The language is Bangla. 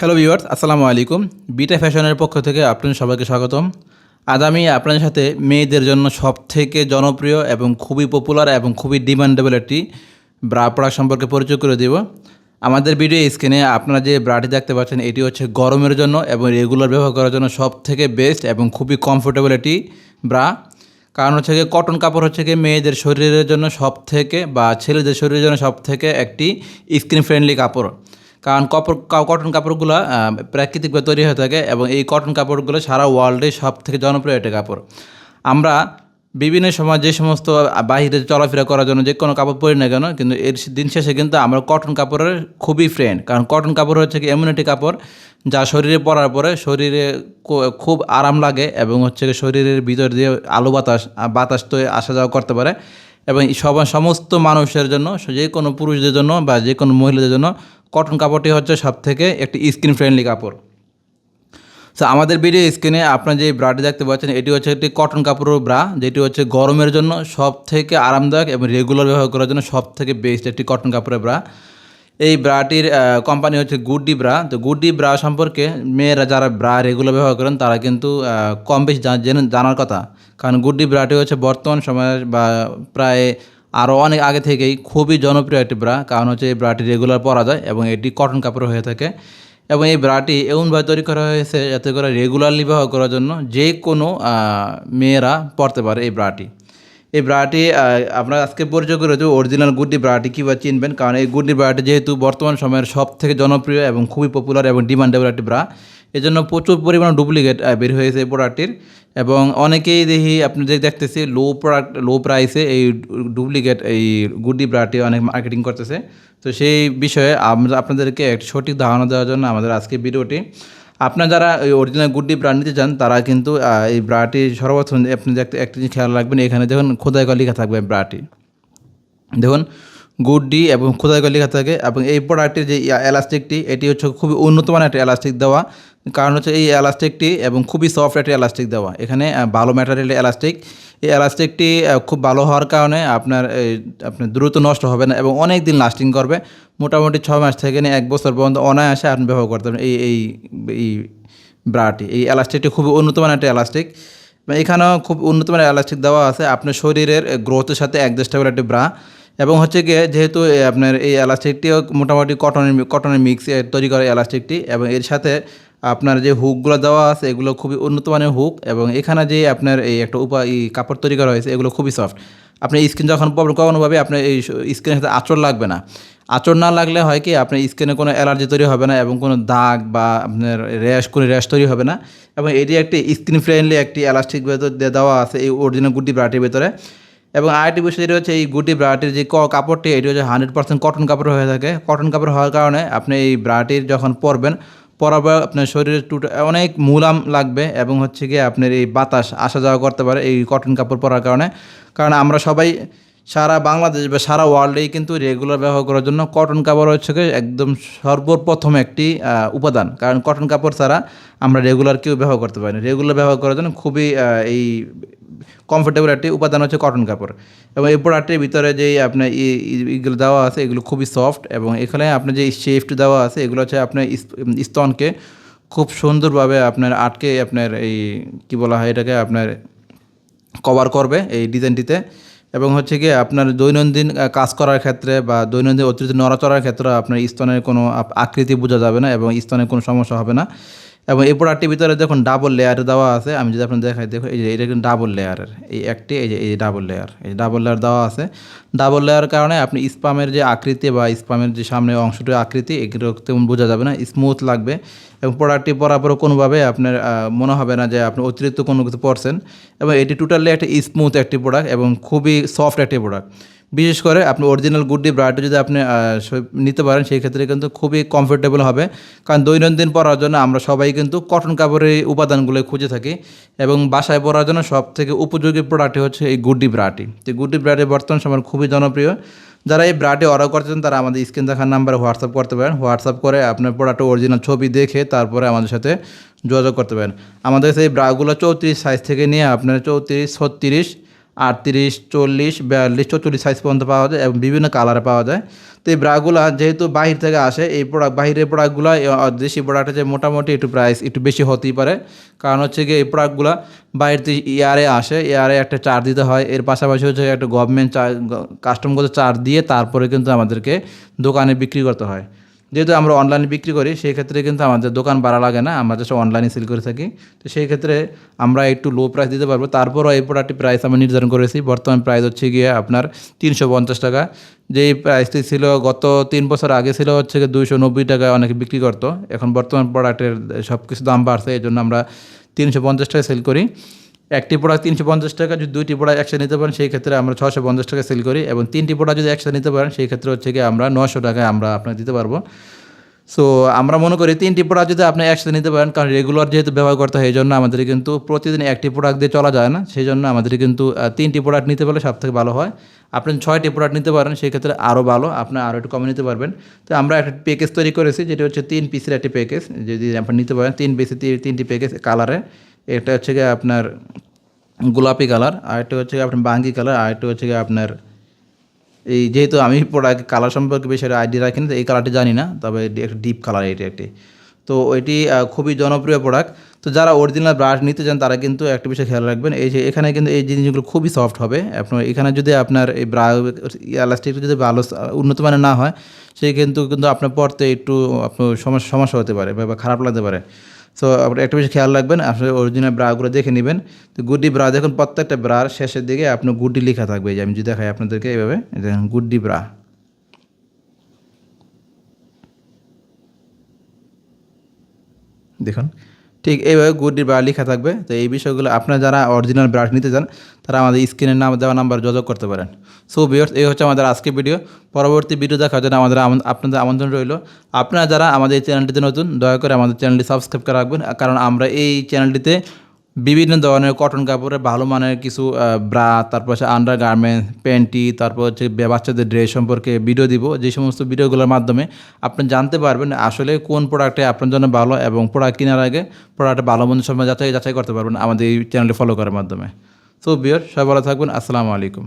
হ্যালো ভিউয়ার্স আসসালামু আলাইকুম বিটা ফ্যাশনের পক্ষ থেকে আপনাদের সবাইকে স্বাগতম। আজ আমি আপনাদের সাথে মেয়েদের জন্য সব থেকে জনপ্রিয় এবং খুবই পপুলার এবং খুবই ডিমান্ডেবল একটি ব্রা প্রোডাক্ট সম্পর্কে পরিচয় করে দেব। আমাদের ভিডিও স্ক্রিনে আপনারা যে ব্রাটি দেখতে পাচ্ছেন, এটি হচ্ছে গরমের জন্য এবং রেগুলার ব্যবহার করার জন্য সব থেকে বেস্ট এবং খুবই কমফোর্টেবল একটি ব্রা কারণ হচ্ছে গিয়ে কটন কাপড় হচ্ছে গিয়ে মেয়েদের শরীরের জন্য সব থেকে বা ছেলেদের শরীরের জন্য সব থেকে একটি স্কিন ফ্রেন্ডলি কাপড়। কারণ কাপড় কটন কাপড়গুলো প্রাকৃতিকভাবে তৈরি হয়ে থাকে এবং এই কটন কাপড়গুলো সারা ওয়ার্ল্ডে সব থেকে জনপ্রিয় একটি কাপড়। আমরা বিভিন্ন সময় যে সমস্ত বাহিরে চলাফেরা করার জন্য যে কোনো কাপড় পরি না কেন, কিন্তু এর দিন শেষে কিন্তু আমরা কটন কাপড়ের খুবই ফ্রেন্ড কারণ কটন কাপড় হচ্ছে কি এমন একটি কাপড় যা শরীরে পরার পরে শরীরে খুব আরাম লাগে এবং হচ্ছে কি শরীরের ভিতর দিয়ে আলো বাতাস বাতাস তো, আসা যাওয়া করতে পারে। এবং এই সব, সমস্ত মানুষের জন্য, যে কোনো পুরুষদের জন্য বা যে কোনো মহিলাদের জন্য কটন কাপড়টি হচ্ছে সব থেকে একটি স্কিন ফ্রেন্ডলি কাপড়। তো আমাদের ভিডিও স্ক্রিনে আপনার যে ব্রাটি দেখতে পাচ্ছেন, এটি হচ্ছে একটি কটন কাপড়ের ব্রা যেটি হচ্ছে গরমের জন্য সব থেকে আরামদায়ক এবং রেগুলার ব্যবহার করার জন্য সব থেকে বেস্ট একটি কটন কাপড়ের ব্রা এই ব্রাটির কোম্পানি হচ্ছে গুডডি ব্রা তো গুডডি ব্রা সম্পর্কে মেয়েরা যারা ব্রা রেগুলার ব্যবহার করেন, তারা কিন্তু কম বেশি জেনে- জানার কথা। কারণ গুডডি ব্রাটি হচ্ছে বর্তমান সময়ে বা প্রায় আরও অনেক আগে থেকেই খুবই জনপ্রিয় একটি ব্রা, কারণ হচ্ছে এই ব্রাটি রেগুলার পরা যায় এবং এটি কটন কাপড় হয়ে থাকে। এবং এই ব্রাটি এমনভাবে তৈরি করা হয়েছে যাতে করে রেগুলারলি ব্যবহার করার জন্য যে কোনো মেয়েরা পরতে পারে এই ব্রাটি। এই ব্রাটি আমরা আজকে পরিচয় করে অরিজিনাল গুড্ডি ব্রাটি কীভাবে চিনবেন, কারণ এই গুড্ডি ব্রাটি যেহেতু বর্তমান সময়ের সব থেকে জনপ্রিয় এবং খুবই পপুলার এবং ডিমান্ডেবল একটি ব্রা এই জন্য প্রচুর পরিমাণ ডুপ্লিকেট বের হয়েছে এই প্রোডাক্টটির এবং অনেকেই দেখি, আপনি যে দেখতেছি লো প্রোডাক্ট লো প্রাইসে এই ডুপ্লিকেট এই গুড্ডি ব্রাটি অনেক মার্কেটিং করতেছে। তো সেই বিষয়ে আমরা আপনাদেরকে একটি সঠিক ধারণা দেওয়ার জন্য আমাদের আজকে ভিডিওটি। আপনার যারা এই অরিজিনাল গুড্ডি ব্রা নিতে চান, তারা কিন্তু এই ব্রাটি সর্বপ্রথম আপনি দেখতে, একটা জিনিস খেয়াল রাখবেন, এখানে দেখুন খোদাই করে থাকবে ব্রাটি দেখুন গুড ডি এবং খোদাই করে লেখা থাকে, এবং এই প্রোডাক্টের যে এলাস্টিকটি এটি হচ্ছে খুবই উন্নত মানের একটা এলাস্টিক দেওয়া। কারণ হচ্ছে এই এলাস্টিকটি, এবং খুবই সফট একটা এলাস্টিক দেওয়া। এখানে ভালো ম্যাটেরিয়াল এলাস্টিক। এই এলাস্টিকটি খুব ভালো হওয়ার কারণে আপনার আপনার দ্রুত নষ্ট হবে না এবং অনেক দিন লাস্টিং করবে। মোটামুটি ছয় মাস থেকে এক বছর পর্যন্ত অনায়াসে আপনি ব্যবহার করতে পারেন এই এই ব্রাটি। এই এলাস্টিকটি খুবই উন্নত মানের একটা এলাস্টিক। এখানেও খুব উন্নত মানের এলাস্টিক দেওয়া আছে। আপনার শরীরের গ্রোথের সাথে অ্যাডজাস্টেবল একটি ব্রা। এবং হচ্ছে গিয়ে যেহেতু আপনার এই এলাস্টিকটিও মোটামুটি কটনের কটনের মিক্স তৈরি করে এলাস্টিকটি, এবং এর সাথে আপনার যে হুকগুলো দেওয়া আছে, এগুলো খুবই উন্নত মানের হুক এবং এখানে যে আপনার এই একটা উপা, এই কাপড় তৈরি করা হয়েছে, এগুলো খুবই সফট আপনি স্কিন যখন প্রবলেম কখনোভাবে আপনার এই স্কিনের সাথে আঁচড় লাগবে না। আঁচড় না লাগলে হয় কি, আপনার স্কিনে কোনো অ্যালার্জি তৈরি হবে না এবং কোনো দাগ বা আপনার র্যাশ কোনো র্যাশ তৈরি হবে না। এবং এটি একটি স্কিন ফ্রেন্ডলি একটি এলাস্টিক ভেতর দেওয়া আছে এই অরিজিনাল গুটি ব্রাটির ভেতরে। এবং আরেকটি বিষয় যেটা হচ্ছে, এই গুটি ব্রাটির যে কাপড়টি, এটি হচ্ছে হান্ড্রেড পার্সেন্ট কটন কাপড় হয়ে থাকে। কটন কাপড় হওয়ার কারণে আপনি এই ব্রাটির যখন পরবেন পরার পর আপনার শরীরে টুট, অনেক মুলাম লাগবে এবং হচ্ছে গিয়ে আপনার এই বাতাস, আসা যাওয়া করতে পারে এই কটন কাপড় পরার কারণে। কারণ আমরা সবাই সারা বাংলাদেশ বা সারা ওয়ার্ল্ডেই কিন্তু রেগুলার ব্যবহার করার জন্য কটন কাপড় হচ্ছে একদম সর্বপ্রথম একটি উপাদান। কারণ কটন কাপড় ছাড়া আমরা রেগুলার কেউ ব্যবহার করতে পারি না। রেগুলার ব্যবহার করার জন্য খুবই এই কমফোর্টেবল একটি উপাদান হচ্ছে কটন কাপড়। এবং এই প্রোডাক্টের ভিতরে যে আপনার ই- ই- এগুলো দেওয়া আছে, এগুলো খুবই সফট এবং এখানে আপনার যে শেফট দেওয়া আছে, এগুলো হচ্ছে আপনার স্তনকে খুব সুন্দরভাবে আপনার আটকে আপনার এই, কি বলা হয় এটাকে, আপনার কভার করবে এই ডিজাইনটিতে। এবং হচ্ছে কি আপনার দৈনন্দিন কাজ করার ক্ষেত্রে বা দৈনন্দিন অতিরিক্ত নড়াচড়ার ক্ষেত্রে আপনার স্তনের কোনো আকৃতি বোঝা যাবে না এবং স্তনের কোনো সমস্যা হবে না। এবং এই প্রোডাক্টটির ভিতরে দেখুন ডাবল লেয়ার দেওয়া আছে। আমি যদি আপনার দেখাই দেখো এই যে, এটা কিন্তু ডাবল লেয়ারের এই একটি, এই যে, এই ডাবল লেয়ার এই ডাবল লেয়ার দেওয়া আছে। ডাবল লেয়ার কারণে আপনি স্পামের যে আকৃতি বা স্পামের যে সামনে অংশটির আকৃতি, এগুলো তেমন বোঝা যাবে না। স্মুথ লাগবে। এবং প্রোডাক্টটি পরার পরও কোনোভাবে আপনার মনে হবে না যে আপনি অতিরিক্ত কোনো কিছু পড়ছেন এবং এটি টোটালি একটা স্মুথ একটি প্রোডাক্ট এবং খুবই সফট একটি প্রোডাক্ট বিশেষ করে আপনি অরিজিনাল গুড্ডি ব্রাডটি যদি আপনি নিতে পারেন, সেই ক্ষেত্রে কিন্তু খুবই কমফোর্টেবল হবে। কারণ দৈনন্দিন পরার জন্য আমরা সবাই কিন্তু কটন কাপড়ের উপাদানগুলো খুঁজে থাকি এবং বাসায় পরার জন্য সব থেকে উপযোগী প্রোডাক্টটি হচ্ছে এই গুড্ডি ব্রাটি তো গুড্ডি ব্রাটি বর্তমান সময় খুবই জনপ্রিয়। যারা এই ব্রাটি অর্ডার করছেন, তারা আমাদের স্ক্রিন দেখার নাম্বারে হোয়াটসঅ্যাপ করতে পারেন। হোয়াটসঅ্যাপ করে আপনার প্রোডাক্টের অরিজিনাল ছবি দেখে তারপরে আমাদের সাথে যোগাযোগ করতে পারেন। আমাদের কাছে এই ব্রাগুলো চৌত্রিশ সাইজ থেকে নিয়ে আপনার চৌত্রিশ, ছত্রিশ আটত্রিশ, চল্লিশ, বিয়াল্লিশ, চৌচল্লিশ সাইজ পর্যন্ত পাওয়া যায় এবং বিভিন্ন কালারে পাওয়া যায়। তো এই ব্রাগুলা যেহেতু বাহির থেকে আসে, এই প্রোডাক্ট বাহিরের প্রোডাক্টগুলো দেশি প্রোডাক্টের যে মোটামুটি একটু প্রাইস একটু বেশি হতেই পারে। কারণ হচ্ছে গিয়ে এই প্রোডাক্টগুলো বাইরে থেকে ইয়ারে আসে, ইয়ারে একটা চার্জ দিতে হয়। এর পাশাপাশি হচ্ছে একটা গভর্নমেন্ট চার্জ কাস্টমগত চার্জ দিয়ে তারপরে কিন্তু আমাদেরকে দোকানে বিক্রি করতে হয়। যেহেতু আমরা অনলাইনে বিক্রি করি, সেই ক্ষেত্রে কিন্তু আমাদের দোকান বাড়া লাগে না, আমরা জাস্ট অনলাইনে সেল করে থাকি। তো সেই ক্ষেত্রে আমরা একটু লো প্রাইস দিতে পারব। তারপরও এই প্রোডাক্টটি প্রাইস আমরা নির্ধারণ করেছি। বর্তমান প্রাইস হচ্ছে গিয়ে আপনার তিনশো পঞ্চাশ টাকা। যেই প্রাইসটি ছিল গত তিন বছর আগে ছিল হচ্ছে গিয়ে দুইশো নব্বই টাকায় অনেকে বিক্রি করতো। এখন বর্তমান প্রোডাক্টের সব কিছু দাম বাড়ছে, এই জন্য আমরা তিনশো পঞ্চাশ টাকায় সেল করি। একটি প্রোডাক্ট তিনশো পঞ্চাশ টাকা, যদি দুইটি প্রোডাক্ট একসাথে নিতে পারেন, সেই ক্ষেত্রে আমরা ছশো পঞ্চাশ টাকা সেল করি এবং তিনটি প্রোডাক্ট যদি একসাথে নিতে পারেন, সেই ক্ষেত্রে হচ্ছে কি আমরা নশো টাকায় আমরা আপনাকে দিতে পারব। সো আমরা মনে করি তিনটি প্রোডাক্ট যদি আপনি একসাথে নিতে পারেন, কারণ রেগুলার যেহেতু ব্যবহার করতে হয়, এই জন্য আমাদের কিন্তু প্রতিদিন একটি প্রোডাক্ট দিয়ে চলা যায় না। সেই জন্য আমাদের কিন্তু তিনটি প্রোডাক্ট নিতে পারলে সব থেকে ভালো হয়। আপনি ছয়টি প্রোডাক্ট নিতে পারেন, সেই ক্ষেত্রে আরও ভালো, আপনি আরও একটু কমে নিতে পারবেন। তো আমরা একটা প্যাকেজ তৈরি করেছি, যেটা হচ্ছে তিন পিসের একটি প্যাকেজ যদি আপনি নিতে পারেন, তিন পিসের তি- তিনটি প্যাকেজ কালারে এটা হচ্ছে গিয়ে আপনার গোলাপি কালার, আর একটা হচ্ছে গিয়ে আপনার বাঙ্গি কালার, আর একটা হচ্ছে গিয়ে আপনার এই যেহেতু আমি প্রোডাক্ট কালার সম্পর্কে বেশি আইডিয়া রাখি না তো এই কালারটি জানি না, তবে একটা ডিপ কালার এটি একটি। তো এটি খুবই জনপ্রিয় প্রোডাক্ট তো যারা অরিজিনাল ব্রাশ নিতে চান, তারা কিন্তু একটা বিষয় খেয়াল রাখবেন, এই যে এখানে কিন্তু এই জিনিসগুলো খুবই সফট হবে। আপনার এখানে যদি আপনার এই ব্রা ইলাস্টিকটা যদি ভালো উন্নত মানের না হয় সেই কিন্তু কিন্তু আপনার পরতে একটু আপনার সমস্যা হতে পারে বা খারাপ লাগতে পারে। সো আপনার একটা বিষয় খেয়াল রাখবেন, আপনি অরিজিনাল ব্রাগুলো দেখে নেবেন। তো গুড্ডি ব্রা দেখুন প্রত্যেকটা ব্রার শেষের দিকে আপনার গুড্ডি লেখা থাকবে। যে আমি যদি দেখাই আপনাদেরকে এইভাবে দেখুন গুড্ডি ব্রা দেখুন ঠিক এইভাবে গুডির বা লেখা থাকবে। তো এই বিষয়গুলো আপনারা যারা অরিজিনাল ব্রাশ নিতে চান, তারা আমাদের স্ক্রিনের নাম, দেওয়া নাম্বার যোগাযোগ করতে পারেন। সো বিয়ার্স এই হচ্ছে আমাদের আজকের ভিডিও পরবর্তী ভিডিও দেখার জন্য আমাদের আপনাদের আমন্ত্রণ রইল। আপনারা যারা আমাদের এই চ্যানেলটিতে নতুন, দয়া করে আমাদের চ্যানেলটি সাবস্ক্রাইব করে রাখবেন। কারণ আমরা এই চ্যানেলটিতে বিভিন্ন ধরনের কটন কাপড়ের ভালো মানের কিছু ব্রা, তারপর হচ্ছে আন্ডার গার্মেন্টস প্যান্টি তারপর হচ্ছে বাচ্চাদের ড্রেস সম্পর্কে ভিডিও দিব। যে সমস্ত ভিডিওগুলোর মাধ্যমে আপনি জানতে পারবেন আসলে কোন প্রোডাক্টে আপনার জন্য ভালো এবং প্রোডাক্ট কেনার আগে প্রোডাক্টে ভালো মন্দ সময় যাচাই যাচাই করতে পারবেন আমাদের এই চ্যানেলটি ফলো করার মাধ্যমে। তো বিয়ার সবাই ভালো থাকবেন। আসসালামু আলাইকুম।